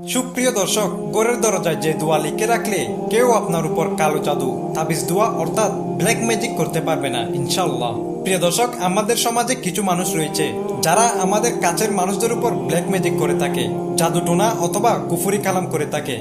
সুপ্রিয় দর্শক, গোরের দরজায় যে দোয়া লিখে রাখলে কেউ আপনার উপর কালো জাদু, তাবিজ দোয়া অর্থাৎ ব্ল্যাক ম্যাজিক করতে পারবে না ইনশাল্লাহ প্রিয় দর্শক, আমাদের সমাজে কিছু মানুষ রয়েছে যারা আমাদের কাছের মানুষদের উপর ব্ল্যাক ম্যাজিক করে থাকে, জাদু টোনা অথবা কুফুরি কালাম করে থাকে।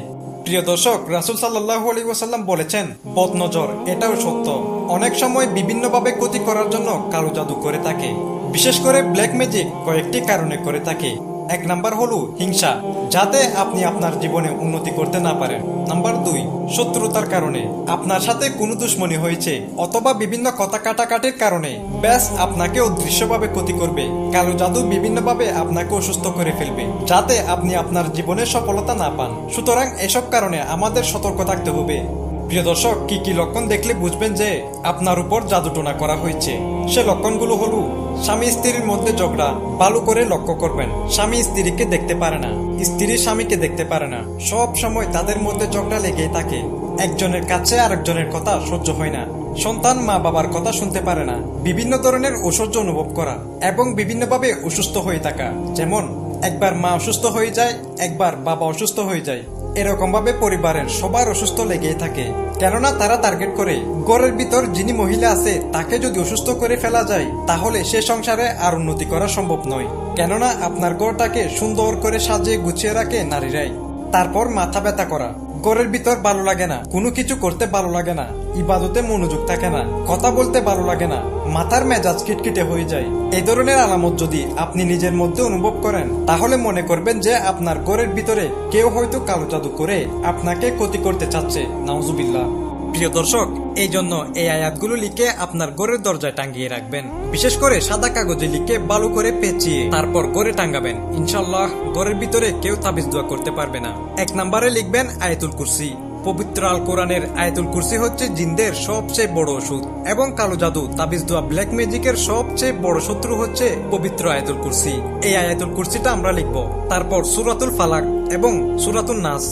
প্রিয় দর্শক, রাসুল সাল্লাহ আলী ওসাল্লাম বলেছেন, বদনজর, এটাও সত্য। অনেক সময় বিভিন্নভাবে ক্ষতি করার জন্য কালো জাদু করে থাকে। বিশেষ করে ব্ল্যাক ম্যাজিক কয়েকটি কারণে করে থাকে। এক নাম্বার হলো হিংসা, যাতে আপনি আপনার জীবনে উন্নতি করতে না পারেন। নাম্বার দুই, শত্রুতার কারণে। আপনার সাথে কোনো দুশ্মনী হয়েছে অথবা বিভিন্ন কথা কাটাকাটির কারণে। ব্যাস, আপনাকে অদৃশ্যভাবে ক্ষতি করবে। কালো জাদু বিভিন্নভাবে আপনাকে অসুস্থ করে ফেলবে, যাতে আপনি আপনার জীবনে সফলতা না পান। সুতরাং এসব কারণে আমাদের সতর্ক থাকতে হবে। প্রিয় দর্শক, কি কি লক্ষণ দেখলে বুঝবেন যে আপনার উপর জাদুটোনা করা হয়েছে? সে লক্ষণগুলো হলো, স্বামী স্ত্রীর মধ্যে ঝগড়া ভালো করে লক্ষ্য করবেন। স্বামী স্ত্রীকে দেখতে পারে না, স্ত্রী স্বামীকে দেখতে পারে না। সব সময় তাদের মধ্যে ঝগড়া লেগেই থাকে। একজনের কাছে আরেকজনের কথা সহ্য হয় না। সন্তান মা বাবার কথা শুনতে পারে না। বিভিন্ন ধরনের অসহ্য অনুভব করা এবং বিভিন্নভাবে অসুস্থ হয়ে থাকা। যেমন, একবার মা অসুস্থ হয়ে যায়, একবার বাবা অসুস্থ হয়ে যায়। এরকম ভাবে পরিবারের সবার অসুস্থ লেগেই থাকে। কেননা তারা টার্গেট করে, ঘরের ভিতর যিনি মহিলা আছে, তাকে যদি অসুস্থ করে ফেলা যায়, তাহলে সে সংসারে আর উন্নতি করা সম্ভব নয়। কেননা আপনার ঘরটাকে সুন্দর করে সাজিয়ে গুছিয়ে রাখে নারীরাই। তারপর মাথা ব্যথা করা। ঘরের ভিতর ভালো লাগে না, কোনো কিছু করতে ভালো লাগে না। ইবাদতে মনোযোগ থাকে না, কথা বলতে ভালো লাগে না, মাথার মেজাজ কিটকিটে হয়ে যায়। এই ধরনের আলামত যদি আপনি নিজের মধ্যে অনুভব করেন, তাহলে মনে করবেন যে আপনার ঘরের ভিতরে কেউ হয়তো কালো জাদু করে আপনাকে ক্ষতি করতে চাচ্ছে। নাউজুবিল্লাহ। প্রিয় দর্শক, এই জন্য এই আয়াতগুলো লিখে আপনার ঘরের দরজায় টাঙ্গিয়ে রাখবেন। বিশেষ করে সাদা কাগজে লিখে ভালো করে পেঁচিয়ে তারপর ঘরে টাঙ্গাবেন। ইনশাল্লাহ ঘরের ভিতরে কেউ তাবিজ দোয়া করতে পারবে না। এক নম্বরে লিখবেন আয়াতুল কুরসি। পবিত্র আল কোরআনের আয়াতুল কুরসি হচ্ছে জিনদের সবচেয়ে বড় ওষুধ এবং কালো জাদু, তাবিজ দোয়া ব্ল্যাক ম্যাজিকের সবচেয়ে বড় শত্রু হচ্ছে পবিত্র আয়াতুল কুরসি। এই আয়াতুল কুরসিটা আমরা লিখব। তারপর সুরাতুল ফালাক এবং সুরাতুল নাস।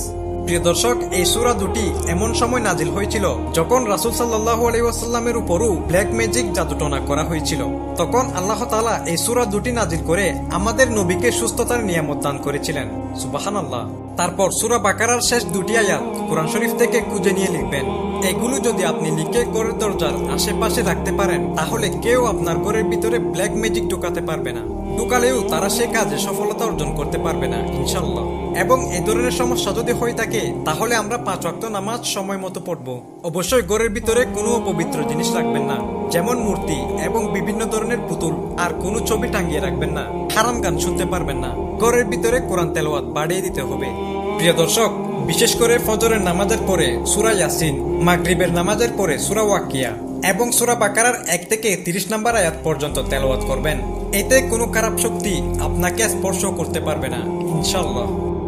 প্রিয় দর্শক, এই সুরা দুটি এমন সময় নাজিল হয়েছিল যখন রাসুল সাল্লাহ আলাইসাল্লামের উপরও ব্ল্যাক ম্যাজিক জাদুটনা করা হয়েছিল। তখন আল্লাহ তালা এই সুরা দুটি নাজিল করে আমাদের নবীকে সুস্থতার নিয়ামত দান করেছিলেন। সুবাহান আল্লাহ তারপর সুরা বাকারার শেষ দুটি আয়াত কোরআন শরীফ থেকে খুঁজে নিয়ে লিখবেন। এগুলো যদি আপনি লিখে ঘরের দরজার আশেপাশে রাখতে পারেন, তাহলে কেউ আপনার ঘরের ভিতরে ব্ল্যাক ম্যাজিক ঢুকাতে পারবে না। ঢুকালেও তারা সে কাজে সফলতা অর্জন করতে পারবে না ইনশাল্লাহ এবং এই ধরনের সমস্যা যদি হয়ে থাকে, তাহলে আমরা পাঁচ ওয়াক্ত নামাজ সময় মতো পড়ব। অবশ্যই ঘরের ভিতরে কোনো পবিত্র জিনিস রাখবেন না, যেমন মূর্তি এবং বিভিন্ন ধরনের পুতুল, আর কোনো ছবি টাঙ্গিয়ে রাখবেন না। হারাম গান শুনতে পারবেন না। ঘরের ভিতরে কোরআন তেলোয়াত বাড়িয়ে দিতে হবে। প্রিয় দর্শক, বিশেষ করে ফজরের নামাজের পরে সুরা ইয়াসিন, মাগরিবের নামাজের পরে সুরা ওয়াকিয়া এবং সুরা বাকারার এক থেকে তিরিশ নম্বর আয়াত পর্যন্ত তেলাওয়াত করবেন। এতে কোনো খারাপ শক্তি আপনাকে স্পর্শ করতে পারবে না ইনশাল্লাহ